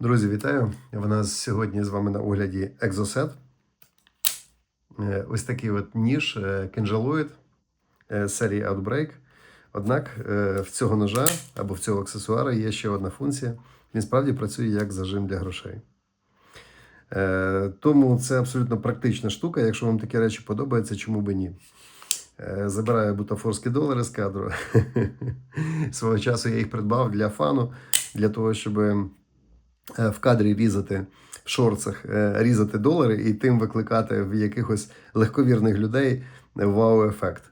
Друзі, вітаю! В нас сьогодні з вами на огляді Exocet. Е, Ось такий от ніж е, Kinjaloid е, серії Outbreak. Однак е, в цього ножа або в цього аксесуара є ще одна функція. Він справді працює як зажим для грошей. Е, Тому це абсолютно практична штука. Якщо вам такі речі подобаються, чому би ні? Е, Забираю бутафорські долари з кадру. Свого часу я їх придбав для фану, для того, щоб е, в кадрі різати в шорцах, е, різати долари і тим викликати в якихось легковірних людей вау-ефект.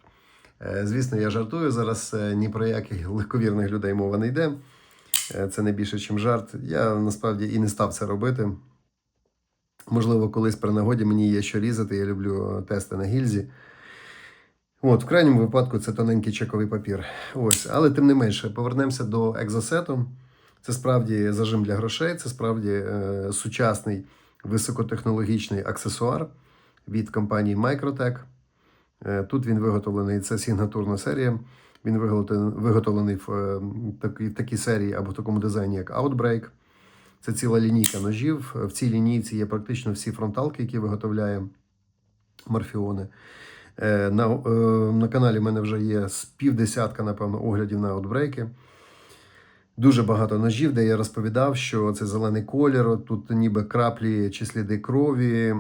Е, Звісно, я жартую зараз е, ні про яких легковірних людей мова не йде. Е, Це не більше, ніж жарт. Я насправді і не став це робити. Можливо, колись при нагоді мені є що різати. Я люблю тести на гільзі. От, в крайньому випадку це тоненький чековий папір. Ось, але тим не менше, повернемося до екзосету. Це справді зажим для грошей, це справді е, сучасний високотехнологічний аксесуар від компанії Microtech. Е, тут він виготовлений, це сигнатурна серія. Він виготовлений в е, такій, в такій серії або в такому дизайні, як Outbreak. Це ціла лінійка ножів. В цій лінійці є практично всі фронталки, які виготовляє Морфіони. Е, На, е, на каналі в мене вже є з півдесятка, напевно, оглядів на аутбрейки. Дуже багато ножів, де я розповідав, що це зелений колір, тут ніби краплі чи сліди крові,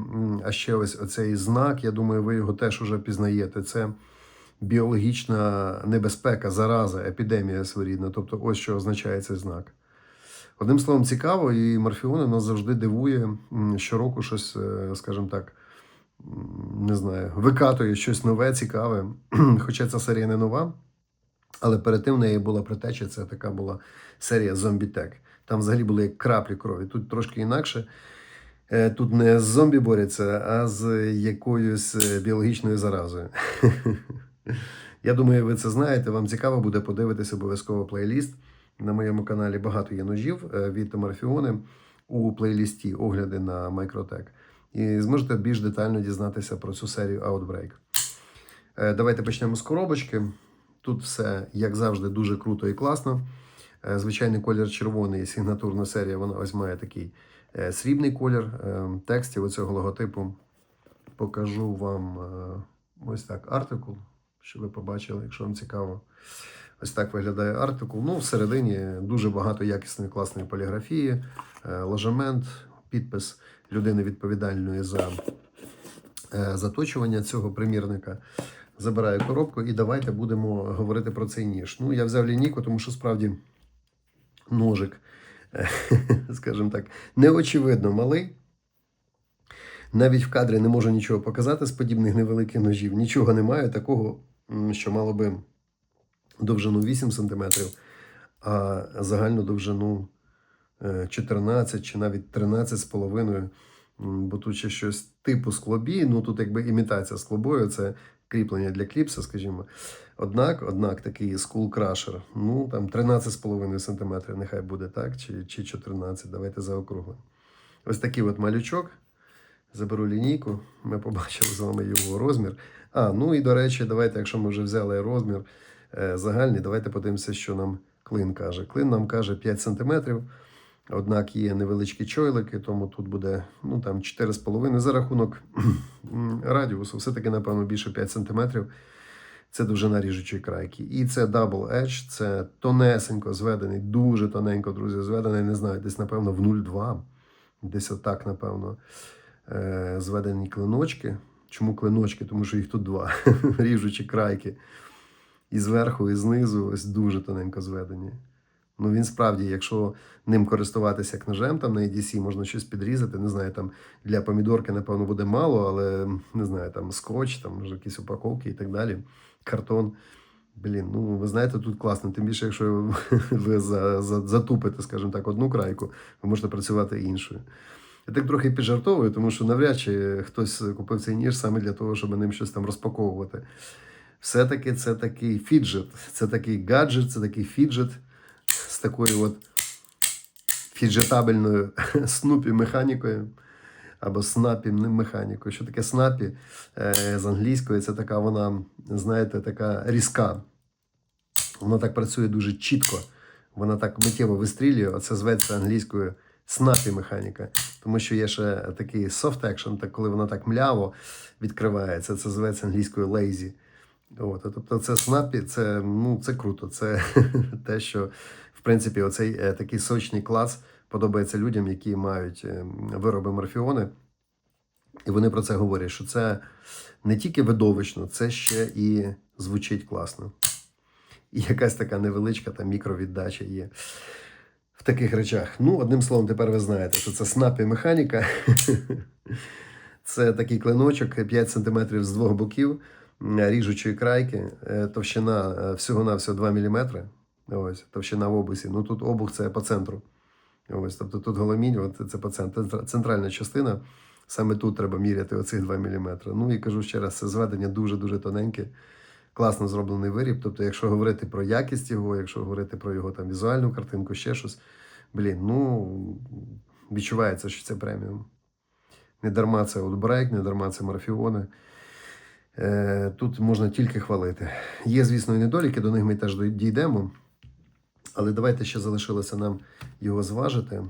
а ще ось оцей знак. Я думаю, ви його теж уже пізнаєте. Це біологічна небезпека, зараза, епідемія своєрідна. Тобто, ось що означає цей знак. Одним словом, цікаво, і морфіони нас завжди дивує щороку щось, е, скажімо так, не знаю, викатує щось нове, цікаве. Хоча ця серія не нова. Але перед тим в неї була притеча, це така була серія Зомбітек. Там взагалі були як краплі крові. Тут трошки інакше. Е, Тут не з зомбі борються, а з якоюсь е, біологічною заразою. Я думаю, ви це знаєте. Вам цікаво буде подивитися обов'язково плейліст. На моєму каналі багато є ножів е, від Морфіони у плейлісті огляди на Microtech. І зможете більш детально дізнатися про цю серію Outbreak. Давайте почнемо з коробочки. Тут все, як завжди, дуже круто і класно. Е, Звичайний колір червоний, сигнатурна серія, вона ось має такий е, срібний колір. Е, Текстів оцього логотипу покажу вам ось так артикул, щоб ви побачили, якщо вам цікаво. Ось так виглядає артикул. Ну, всередині дуже багато якісної класної поліграфії, ложемент, підпис людини відповідальної за заточування цього примірника. Забираю коробку і давайте будемо говорити про цей ніж. Ну, я взяв лінійку, тому що справді ножик, е, скажімо так, неочевидно малий. Навіть в кадрі не можу нічого показати з подібних невеликих ножів. Нічого немає такого, що мало би довжину 8 см, а загальну довжину е, 14 чи навіть 13,5 Бо тут ще щось типу склобі, ну тут якби імітація склобою, це кріплення для кліпса, скажімо. Однак, однак такий Crusher, ну там 13,5 см, нехай буде так, чи, чи 14, давайте заокруглимо. Ось такий от малючок. Заберу лінійку, ми побачили з вами його розмір. А, ну і до речі, давайте, якщо ми вже взяли розмір е, загальний, давайте подивимося, що нам клин каже. Клин нам каже 5 см. Однак є невеличкі чойлики, тому тут буде ну, там 4,5 за рахунок радіусу, все-таки, напевно, більше 5 см. Це довжина ріжучої крайки. І це Double Edge, це тонесенько зведений, дуже тоненько, друзі, зведений, не знаю, десь, напевно, в 0,2. Десь отак, напевно, е, зведені клиночки. Чому клиночки? Тому що їх тут два ріжучі крайки. І зверху, і знизу ось дуже тоненько зведені. Ну він справді, якщо ним користуватися як ножем, там на EDC можна щось підрізати. Не знаю, там для помідорки, напевно, буде мало, але не знаю, там скотч, там може якісь упаковки і так далі. Картон. Блін, ну ви знаєте, тут класно. Тим більше, якщо ви за, за, затупите, скажімо так, одну крайку, ви можете працювати іншою. Я так трохи піджартовую, тому що навряд чи хтось купив цей ніж саме для того, щоб ним щось там розпаковувати. Все-таки це такий фіджет, це такий гаджет, це такий фіджет такою от фіджетабельною снупі механікою або снапі механікою. Що таке снапі е, з англійської? Це така вона, знаєте, така різка. Вона так працює дуже чітко. Вона так миттєво вистрілює, це зветься англійською снапі механіка. Тому що є ще такий soft action, так коли воно так мляво відкривається, це зветься англійською lazy. От, тобто це снапі, це, ну, це круто. Це те, що принципі оцей е, такий сочний клас подобається людям, які мають е, вироби морфіони. І вони про це говорять, що це не тільки видовищно, це ще і звучить класно. І якась така невеличка там мікровіддача є в таких речах. Ну, одним словом, тепер ви знаєте, що це снапі механіка. Це такий клиночок 5 см з двох боків, ріжучої крайки, е, товщина всього-навсього 2 мм. Ось, товщина в обусі. Ну тут обух це по центру. Ось, тобто тут голомінь, от це по центру. Центральна частина. Саме тут треба міряти оцих 2 мм. Ну і кажу ще раз, це зведення дуже-дуже тоненьке. Класно зроблений виріб. Тобто, якщо говорити про якість його, якщо говорити про його там візуальну картинку, ще щось, блін, ну відчувається, що це преміум. Не дарма це Outbreak, не дарма це Морфіони. Е, тут можна тільки хвалити. Є, звісно, і недоліки, до них ми теж дійдемо. Але давайте ще залишилося нам його зважити.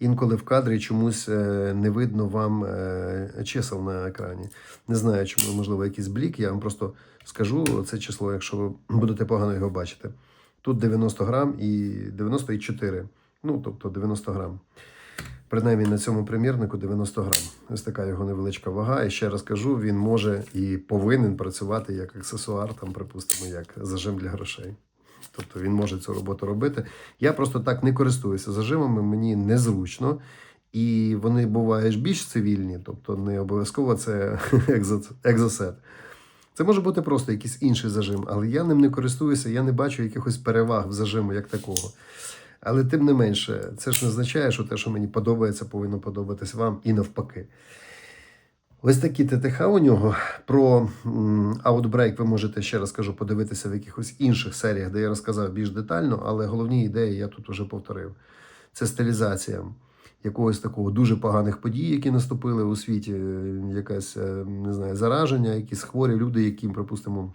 Інколи в кадрі чомусь е, не видно вам е, чисел на екрані. Не знаю, чому, можливо, якийсь блік. Я вам просто скажу це число, якщо ви будете погано його бачити. Тут 90 грам і 94. Ну, тобто 90 грам. Принаймні на цьому примірнику 90 грам. Ось така його невеличка вага. І ще раз кажу, він може і повинен працювати як аксесуар, там, припустимо, як зажим для грошей. Тобто він може цю роботу робити. Я просто так не користуюся зажимами, мені незручно. І вони бувають більш цивільні, тобто не обов'язково це екзосет. Це може бути просто якийсь інший зажим, але я ним не користуюся, я не бачу якихось переваг в зажиму як такого. Але тим не менше, це ж не означає, що те, що мені подобається, повинно подобатись вам і навпаки. Ось такі ТТХ у нього. Про Outbreak ви можете ще раз кажу, подивитися в якихось інших серіях, де я розказав більш детально, але головні ідеї я тут вже повторив. Це стилізація якогось такого дуже поганих подій, які наступили у світі, е, якась е, не знаю, зараження, якісь хворі люди, яким, припустимо,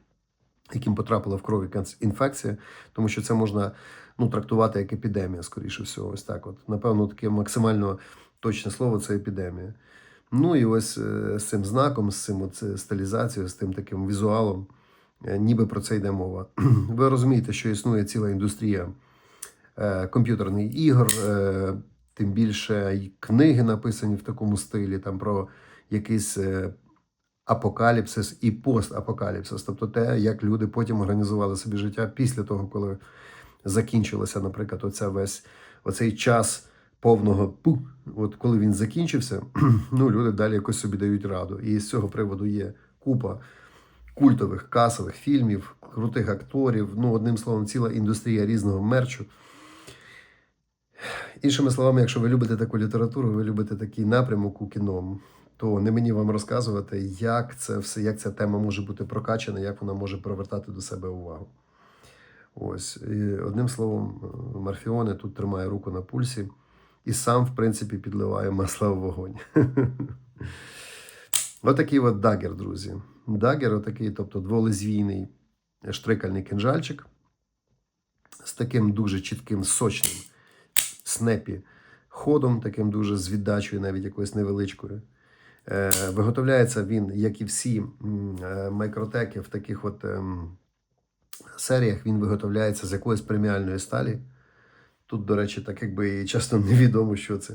яким потрапила в кров якась інфекція, тому що це можна ну, трактувати як епідемія, скоріше всього. Ось так. От. Напевно, таке максимально точне слово це епідемія. Ну і ось е, з цим знаком, з цим от, е, стилізацією, з тим таким візуалом, е, ніби про це йде мова. Ви розумієте, що існує ціла індустрія комп'ютерних ігор, тим більше й книги написані в такому стилі, там про якийсь апокаліпсис і постапокаліпсис, тобто те, як люди потім організували собі життя після того, коли закінчилося, наприклад, оця весь оцей час повного пу, от коли він закінчився, ну люди далі якось собі дають раду. І з цього приводу є купа культових касових фільмів, крутих акторів. Ну, одним словом, ціла індустрія різного мерчу. Іншими словами, якщо ви любите таку літературу, ви любите такий напрямок у кіно, то не мені вам розказувати, як це все, як ця тема може бути прокачана, як вона може привертати до себе увагу. Ось, і одним словом, Марфіоне тут тримає руку на пульсі і сам, в принципі, підливає масла в вогонь. Отакий от дагер, друзі. Дагер, отакий, тобто дволезвійний штрикальний кинжальчик з таким дуже чітким сочним снепі ходом, таким дуже з віддачею, навіть якоюсь невеличкою. Е, виготовляється він, як і всі е, майкротеки в таких от ем, серіях, він виготовляється з якоїсь преміальної сталі. Тут, до речі, так якби часто невідомо, що це.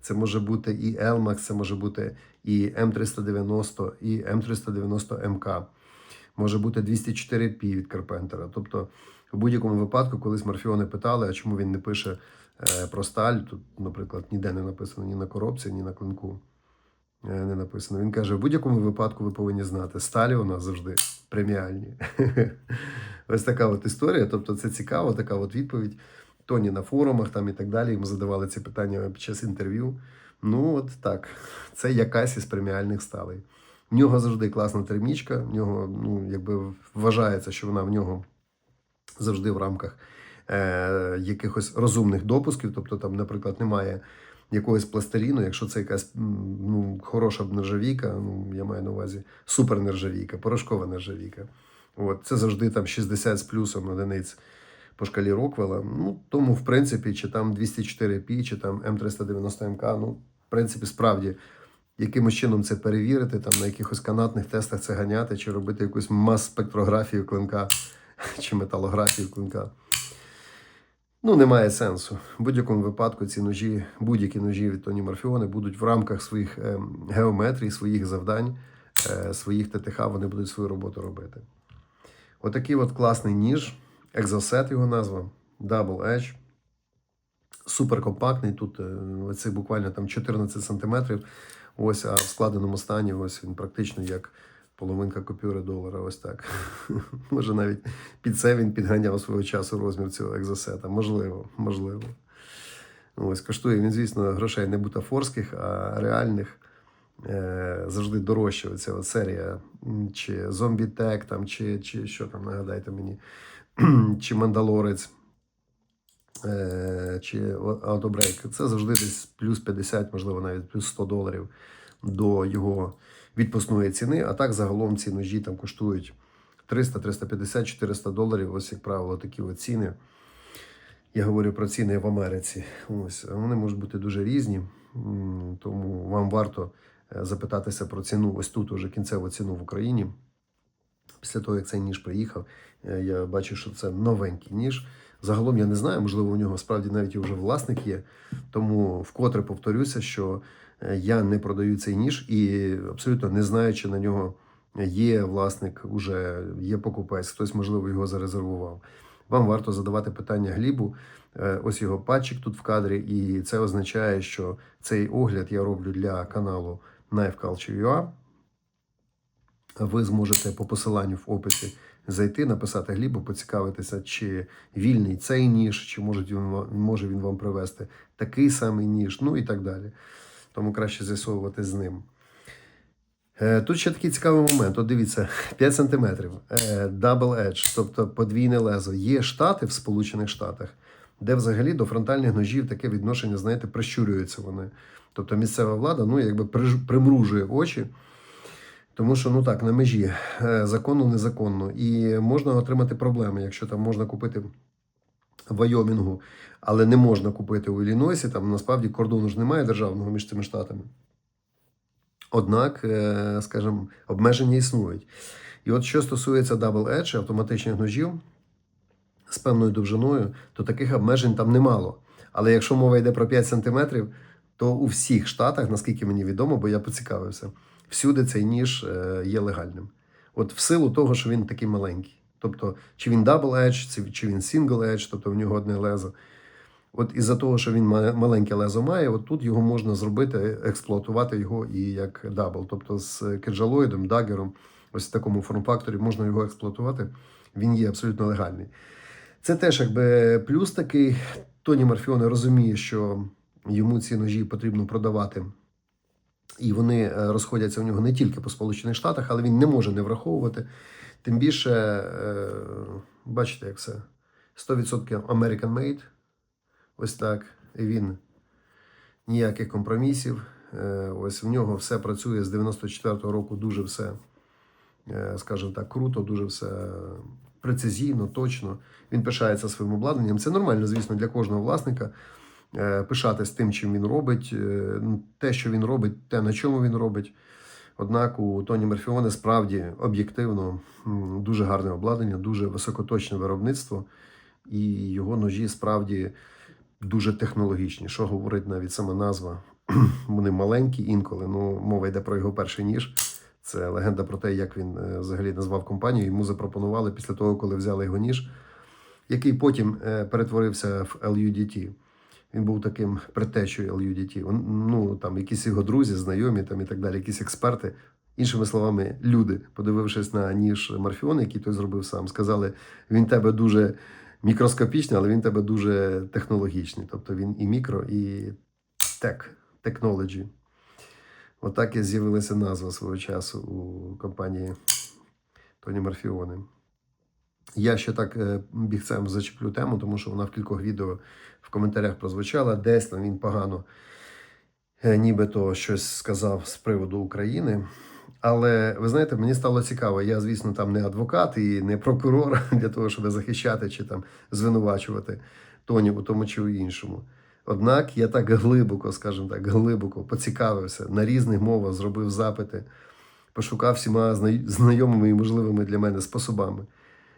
Це може бути і Elmax, це може бути і М390, і М390МК. Може бути 204P від Карпентера. Тобто, в будь-якому випадку, колись Марфіони питали, а чому він не пише е, про сталь. Тут, наприклад, ніде не написано ні на коробці, ні на клинку. Е, не написано. Він каже: в будь-якому випадку ви повинні знати, сталі у нас завжди преміальні. Ось така от історія. Тобто, це цікаво, така от відповідь. Тоні на форумах там і так далі. Йому задавали ці питання під час інтерв'ю. Ну, от так, це якась із преміальних сталей. В нього завжди класна термічка, в нього, ну, якби вважається, що вона в нього завжди в рамках е, якихось розумних допусків. Тобто, там, наприклад, немає якогось пластиліну, якщо це якась ну, хороша нержавійка, ну, я маю на увазі супер нержавійка, порошкова нержавійка. От, це завжди там 60 з плюсом одиниць по шкалі Роквелла. Ну, тому, в принципі, чи там 204 p чи там М390МК, ну, в принципі, справді, якимось чином це перевірити, там на якихось канатних тестах це ганяти, чи робити якусь мас-спектрографію клинка, чи металографію клинка. Ну, немає сенсу. В будь-якому випадку ці ножі, будь-які ножі від Тоні Морфіони будуть в рамках своїх ем, геометрій, своїх завдань, е, своїх ТТХ, вони будуть свою роботу робити. Отакий от класний ніж, екзосет його назва, Double Edge. Супер компактний. Тут е, оце буквально там 14 см. Ось, а в складеному стані ось він практично як половинка купюри долара. Ось так. Може, навіть під це він підганяв свого часу розмір цього екзосета. Можливо, можливо. Ось коштує він, звісно, грошей не бутафорських, а реальних. Е, завжди дорожча оця серія, чи Tech, там, чи, чи що там, нагадайте мені, чи Мандалорець, е, чи Outbreak. Це завжди десь плюс 50, можливо, навіть плюс 100 доларів до його відпускної ціни. А так загалом ці ножі там коштують 300, 350, 400 доларів. Ось, як правило, такі ціни. Я говорю про ціни в Америці. Ось вони можуть бути дуже різні, тому вам варто е, запитатися про ціну. Ось тут уже кінцеву ціну в Україні. Після того, як цей ніж приїхав, е, я бачу, що це новенький ніж. Загалом я не знаю, можливо, у нього справді навіть вже власник є. Тому вкотре повторюся, що е, я не продаю цей ніж і абсолютно не знаю, чи на нього є власник, уже є покупець, хтось, можливо, його зарезервував. Вам варто задавати питання Глібу. Е, Ось його патчик тут в кадрі, і це означає, що цей огляд я роблю для каналу Knife Culture.ua. Ви зможете по посиланню в описі зайти, написати Глібу, поцікавитися, чи вільний цей ніж, чи може він, може він вам привезти такий самий ніж, ну і так далі. Тому краще з'ясовувати з ним. Е, Тут ще такий цікавий момент. От дивіться, 5 см, double edge, тобто подвійне лезо. Є штати в Сполучених Штатах, де взагалі до фронтальних ножів таке відношення, знаєте, прищурюються вони. Тобто місцева влада ну, якби примружує очі. Тому що ну так, на межі е, законно, незаконно. І можна отримати проблеми, якщо там можна купити в Вайомінгу, але не можна купити у Іллінойсі, там насправді кордону ж немає державного між цими штатами. Однак, е, скажімо, обмеження існують. І от що стосується Double Edge, автоматичних ножів з певною довжиною, то таких обмежень там немало. Але якщо мова йде про 5 см, то у всіх штатах, наскільки мені відомо, бо я поцікавився, всюди цей ніж е, є легальним. От в силу того, що він такий маленький. Тобто, чи він double edge, чи- він single edge, тобто в нього одне лезо. От із-за того, що він маленьке лезо має, от тут його можна зробити, експлуатувати його і як дабл. Тобто з кеджалоїдом, дагером, ось в такому форм-факторі можна його експлуатувати. Він є абсолютно легальний. Це теж якби плюс такий. Тоні Марфіоне розуміє, що йому ці ножі потрібно продавати. І вони е, розходяться у нього не тільки по Сполучених Штатах, але він не може не враховувати. Тим більше, е, бачите, як все 100% American made. Ось так. Він ніяких компромісів. Е, Ось в нього все працює з 94-го року, дуже все, скажімо так, круто, дуже все прецизійно, точно. Він пишається своїм обладнанням. Це нормально, звісно, для кожного власника. Е, Пишатись тим, чим він робить, е, ну, те, що він робить, те, на чому він робить. Однак у Тоні Мерфіоне справді об'єктивно дуже гарне обладнання, дуже високоточне виробництво, і його ножі справді дуже технологічні. Що говорить навіть сама назва? Вони маленькі інколи. Ну, мова йде про його перший ніж. Це легенда про те, як він е, взагалі назвав компанію. Йому запропонували після того, коли взяли його ніж, який потім перетворився в LUDT. Він був таким предтечою LUDT. Ну, там якісь його друзі, знайомі там, і так далі, якісь експерти. Іншими словами, люди, подивившись на ніж Морфіон, який той зробив сам, сказали: він тебе дуже мікроскопічний, але він тебе дуже технологічний. Тобто він і мікро, і тек, technology. Отак і з'явилася назва свого часу у компанії Тоні Морфіони. Я ще так е, бігцем зачеплю тему, тому що вона в кількох відео в коментарях прозвучала. Десь там він погано е, нібито щось сказав з приводу України. Але ви знаєте, мені стало цікаво. Я, звісно, там не адвокат і не прокурор для того, щоб захищати чи там звинувачувати Тоні у тому чи у іншому. Однак я так глибоко, скажімо так, глибоко поцікавився на різних мовах, зробив запити, пошукав всіма знайомими і можливими для мене способами.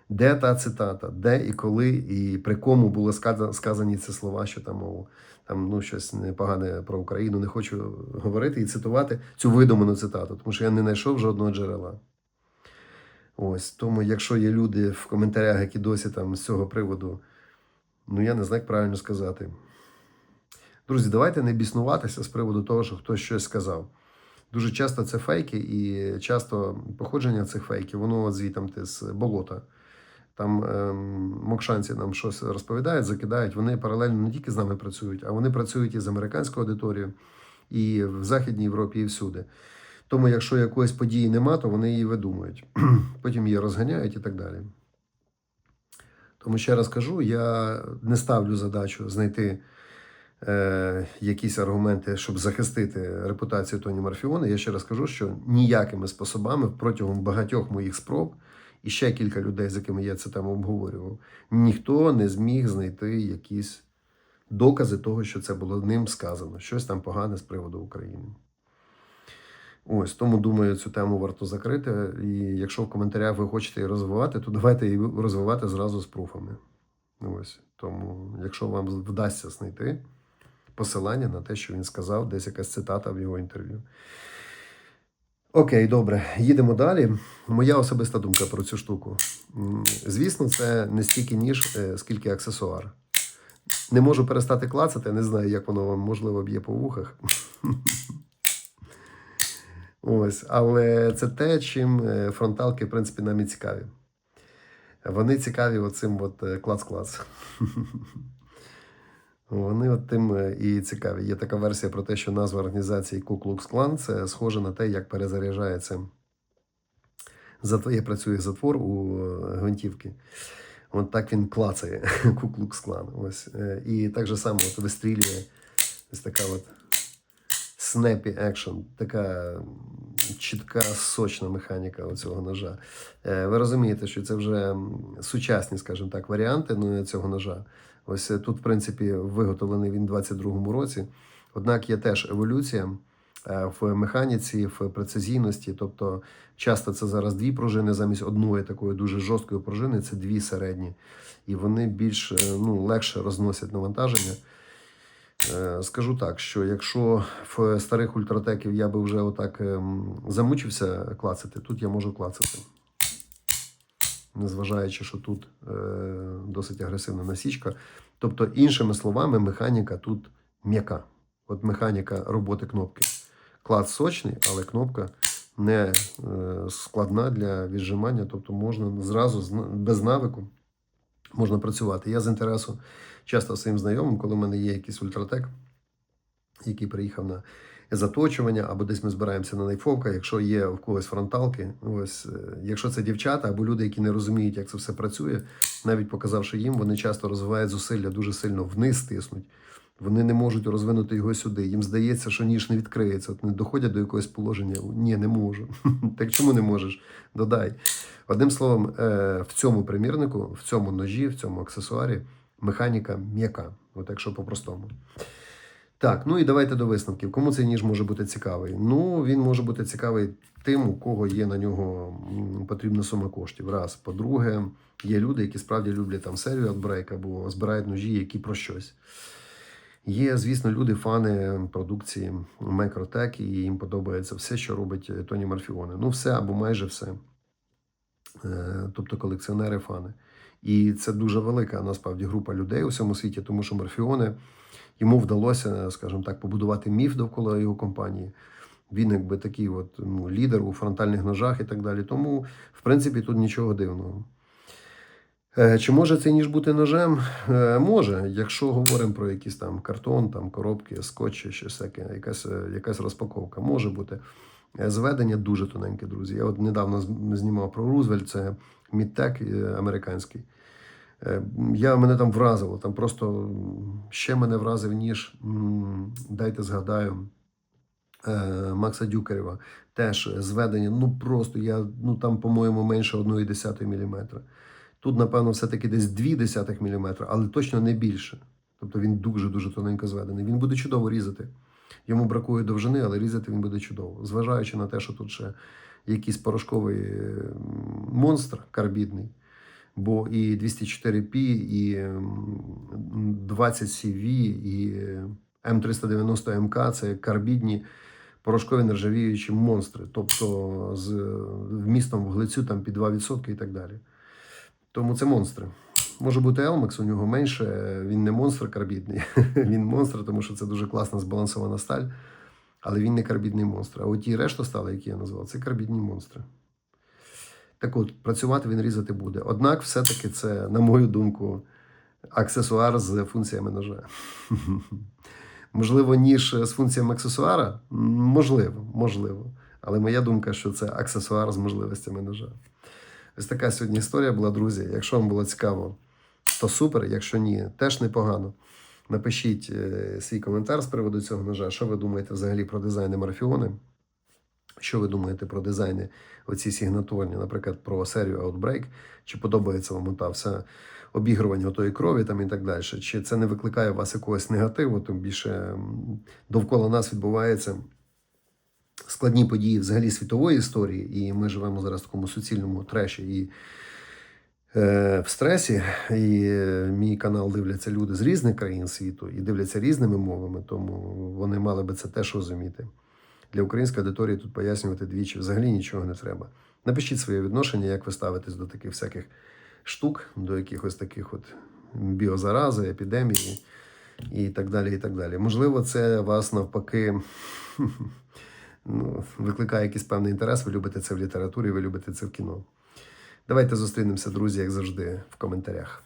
Де та цитата, де і коли, і при кому були сказа- сказані ці слова, що там мову, там ну щось непогане про Україну. Не хочу говорити і цитувати цю видуману цитату, тому що я не знайшов жодного джерела. Ось тому, якщо є люди в коментарях, які досі там з цього приводу, ну я не знаю, як правильно сказати. Друзі, давайте не біснуватися з приводу того, що хтось щось сказав. Дуже часто це фейки, і часто походження цих фейків, воно от звітам з болота. Там ем, мокшанці нам щось розповідають, закидають. Вони паралельно не тільки з нами працюють, а вони працюють і з американською аудиторією, і в Західній Європі, і всюди. Тому, якщо якоїсь події нема, то вони її видумують. Потім її розганяють і так далі. Тому ще раз кажу: я не ставлю задачу знайти е, якісь аргументи, щоб захистити репутацію Тоні Марфіона. Я ще раз кажу, що ніякими способами протягом багатьох моїх спроб і ще кілька людей, з якими я це тему обговорював, ніхто не зміг знайти якісь докази того, що це було ним сказано, щось там погане з приводу України. Ось тому думаю, цю тему варто закрити. І якщо в коментарях ви хочете її розвивати, то давайте її розвивати зразу з пруфами. Ось тому, якщо вам вдасться знайти посилання на те, що він сказав, десь якась цитата в його інтерв'ю. Окей, добре, їдемо далі. Моя особиста думка про цю штуку. Звісно, це не стільки ніж, е, скільки аксесуар. Не можу перестати клацати, не знаю, як воно вам можливо б'є по вухах. Ось, але це те, чим е, фронталки, в принципі, нам і цікаві. Вони цікаві оцим от е, клац-клац. Вони от тим е, і цікаві. Є така версія про те, що назва організації Куклукс Клан – це схоже на те, як перезаряджається як працює затвор у е, гвинтівки. От так він клацає Куклукс Клан. Ось. Е, І так же само от вистрілює ось така от snappy action, така чітка, сочна механіка цього ножа. Е, Ви розумієте, що це вже сучасні, скажімо так, варіанти ну, цього ножа. Ось е, тут, в принципі, виготовлений він у 22-му році. Однак є теж еволюція е, в механіці, в прецизійності. Тобто, часто це зараз дві пружини замість одної такої дуже жорсткої пружини, це дві середні. І вони більш е, ну, легше розносять навантаження. Е, Скажу так, що якщо в старих ультратеків я би вже отак ем, замучився клацати, тут я можу клацати. Незважаючи, що тут е, досить агресивна насічка. Тобто, іншими словами, механіка тут м'яка. От механіка роботи кнопки. Клац сочний, але кнопка не е, складна для віджимання, тобто можна зразу без навику можна працювати. Я з інтересу часто своїм знайомим, коли в мене є якийсь ультратек, який приїхав на заточування, або десь ми збираємося на найфовка, якщо є в когось фронталки, ось е, якщо це дівчата або люди, які не розуміють, як це все працює, навіть показавши їм, вони часто розвивають зусилля дуже сильно вниз тиснуть. Вони не можуть розвинути його сюди. Їм здається, що ніж не відкриється. От не доходять до якогось положення. Ні, не можу. Так чому не можеш? Додай. Одним словом, е, в цьому примірнику, в цьому ножі, в цьому аксесуарі механіка м'яка. От якщо по-простому. Так, ну і давайте до висновків. Кому цей ніж може бути цікавий? Ну, він може бути цікавий тим, у кого є на нього потрібна сума коштів. Раз. По-друге, є люди, які справді люблять там серію Outbreak або збирають ножі, які про щось. Є, звісно, люди, фани продукції Microtech, і їм подобається все, що робить е, Тоні Марфіоне. Ну, все або майже все. Е, Тобто колекціонери, фани. І це дуже велика насправді група людей у всьому світі, тому що Морфіоне йому вдалося, скажімо так, побудувати міф довкола його компанії. Він якби такий от, ну, лідер у фронтальних ножах і так далі. Тому, в принципі, тут нічого дивного. Е, Чи може цей ніж бути ножем? Е, Може, якщо говоримо про якийсь там картон, там коробки, скотчі, щось таке, якась, е, якась розпаковка, може бути. Зведення дуже тоненьке, друзі. Я от недавно знімав про Рузвельт, це мідтек американський. Я мене там вразило. Там просто ще мене вразив ніж. Дайте згадаю. Макса Дюкарєва теж зведення, ну просто я, ну там, по-моєму, менше 1,1 мм. Тут, напевно, все-таки десь 0,2 мм, але точно не більше. Тобто він дуже-дуже тоненько зведений. Він буде чудово різати. Йому бракує довжини, але різати він буде чудово. Зважаючи на те, що тут ще якийсь порошковий монстр карбідний, бо і 204P, і м, 20CV, і е, М390МК це карбідні порошкові нержавіючі монстри, тобто з вмістом вуглецю там під 2% і так далі. Тому це монстри. Може бути Елмекс, у нього менше, він не монстр карбідний, він монстр, тому що це дуже класна збалансована сталь, але він не карбідний монстр. А от ті решта стали, які я назвав, це карбідні монстри. Так от, працювати він різати буде. Однак, все-таки це, на мою думку, аксесуар з функціями ножа. Можливо, ніж з функціями аксесуара? Можливо, можливо. Але моя думка, що це аксесуар з можливостями ножа. Ось така сьогодні історія була, друзі. Якщо вам було цікаво, то супер. Якщо ні, теж непогано. Напишіть е, свій коментар з приводу цього ножа. Що ви думаєте взагалі про дизайни марафіони? Що ви думаєте про дизайни оці сигнатурні, наприклад, про серію Outbreak? Чи подобається вам та вся обігрування тої крові там і так далі? Чи це не викликає у вас якогось негативу? Тим більше довкола нас відбувається складні події взагалі світової історії, і ми живемо зараз в такому суцільному треші і е, в стресі. І е, мій канал дивляться люди з різних країн світу і дивляться різними мовами, тому вони мали би це теж розуміти. Для української аудиторії тут пояснювати двічі взагалі нічого не треба. Напишіть своє відношення, як ви ставитесь до таких всяких штук, до якихось таких от біозарази, епідемії і так далі. і так далі. Можливо, це вас навпаки ну, викликає якийсь певний інтерес. Ви любите це в літературі, ви любите це в кіно. Давайте зустрінемося, друзі, як завжди, в коментарях.